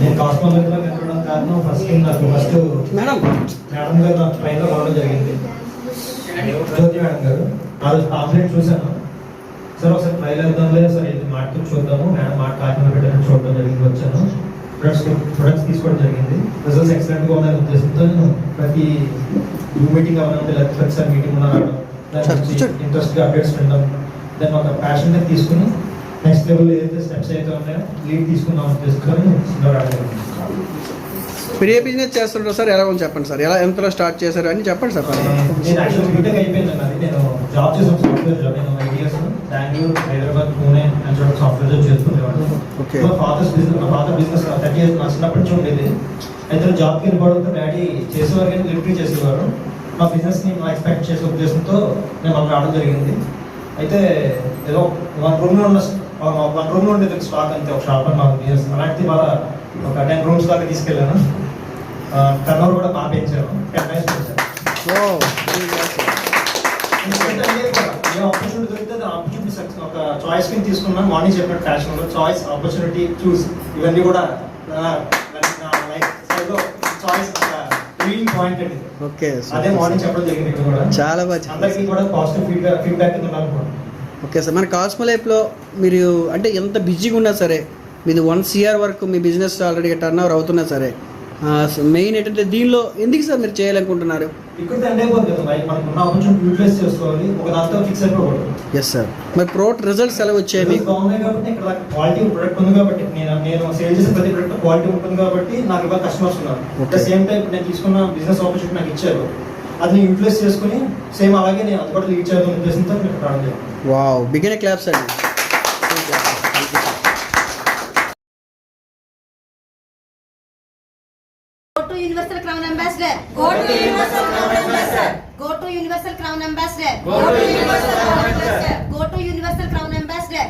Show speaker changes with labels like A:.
A: నేను కాస్మోలజీలో వెళ్ళడం కారణం ఫస్ట్ నాకు ఫస్ట్
B: మేడం.
A: మేడం గారు నాకు ట్రైన్లో రావడం జరిగింది. జ్యోతి మేడం గారు ఆ రోజు పాంప్లెట్ చూశాను. సార్ ఒకసారి ట్రైల్ వేద్దాంలే సార్ ఇది మార్కెట్ చూద్దాము. మేడం మాట కాకినాడ పెట్టాలని చూడడం జరిగింది వచ్చాను. ప్రొడక్ట్స్ ప్రొడక్ట్స్ తీసుకోవడం జరిగింది. రిజల్ట్స్ ఎక్సలెంట్గా ఉన్నాయని ఉద్దేశంతో నేను ప్రతి జూమ్ మీటింగ్ అవ్వాలంటే లేకపోతే ప్రతిసారి మీటింగ్ రావడం.
B: సార్, కూర్చోండి.
A: ఇంట్రెస్ట్గా అప్డేట్స్ వినడం. దాన్ని ఒక ప్యాషన్ తీసుకుని నెక్స్ట్ లెవెల్ ఏదైతే స్టెప్స్ అయితే ఉన్నాయో లీడ్ తీసుకుందాం జరిగింది.
B: మీరు ఏ బిజినెస్ చేస్తుంటారు సార్ ఎలా ఉంది చెప్పండి సార్ ఎలా ఎంతలో స్టార్ట్ చేశారు అని చెప్పండి సార్.
A: నేను యాక్చువల్ బీటెక్ అయిపోయింది నాది నేను జాబ్ చేసాను సాఫ్ట్వేర్ జాబ్ నేను ఐడియాస్ బెంగళూరు హైదరాబాద్ పూణే అని చోట సాఫ్ట్వేర్ జాబ్ చేస్తుండేవాడు
B: Okay.
A: మా ఫాదర్స్ బిజినెస్ మా ఫాదర్ బిజినెస్ థర్టీ ఇయర్స్ నా చిన్నప్పటి నుంచి ఉండేది అయితే జాబ్కి వెళ్ళిపోవడంతో డాడీ చేసేవారు కానీ లిమిటరీ చేసేవారు మా బిజినెస్ని మా ఎక్స్పెక్ట్ చేసే ఉద్దేశంతో నేను మాకు రావడం జరిగింది అయితే ఏదో వన్ రూమ్లో ఉన్న వన్ రూమ్లో ఉండేది స్టాక్ అంతే ఒక షాప్ అని మాకు బిజినెస్ అలాంటిది వాళ్ళ ఒక టెన్ రూమ్స్ దాకా తీసుకెళ్ళాను. టర్న్ ఓవర్ కూడా బాగా పెంచాను టెన్ టైమ్స్ పెంచాను ఆపర్చునిటీ దొరికితే ఆపర్చునిటీ సక్సెస్ ఒక చాయిస్ కింద తీసుకున్నాను మార్నింగ్ చెప్పిన ఫ్యాషన్లో. చాయిస్ ఆపర్చునిటీ చూస్ ఇవన్నీ కూడా లైఫ్ చాయిస్ రీడింగ్ పాయింట్ అండి.
B: ఓకే
A: అదే మార్నింగ్ చెప్పడం జరిగింది ఇక్కడ కూడా.
B: చాలా బాగా చెప్పారు.
A: అందరికీ కూడా పాజిటివ్ ఫీడ్బ్యాక్ ఫీడ్బ్యాక్ కింద ఉండాలనుకోండి
B: ఓకే సార్. మన కాస్మో లైఫ్లో మీరు అంటే ఎంత బిజీగా ఉన్నా సరే మీది వన్ సిఆర్ వరకు మీ బిజినెస్ ఆల్రెడీ టర్న్ ఓవర్ అవుతున్నా సరే మెయిన్ ఏంటంటే దీనిలో ఎందుకు సార్ మీరు చేయాలనుకుంటున్నారు? ఎస్ సార్ మరి ప్రోడక్ట్ రిజల్ట్స్ ఎలా వచ్చాయి మీకు?
A: క్వాలిటీ ప్రొడక్ట్ ఉంది కాబట్టి నేను నేను సేల్ చేసే ప్రతి ప్రొడక్ట్ క్వాలిటీ ఉంటుంది కాబట్టి నాకు ఇవాళ కస్టమర్స్ ఉన్నారు. అట్. సేమ్ టైం నేను తీసుకున్న బిజినెస్ ఆపర్చునిటీ నాకు ఇచ్చారు. అది నేను యూటిలైజ్ చేసుకుని సేమ్ అలాగే నేను అది కూడా లీడ్ చేయాలని ఉద్దేశంతో నేను ఇక్కడ రావడం జరిగింది
B: వావ్ బిగిన క్లాప్స్ అండి.
C: To Universal Crown Ambassador.
D: Go to Universal Crown Ambassador.
C: Go to Universal Crown Ambassador.
D: Go to Universal Crown Ambassador.
C: Go to Universal Crown Ambassador.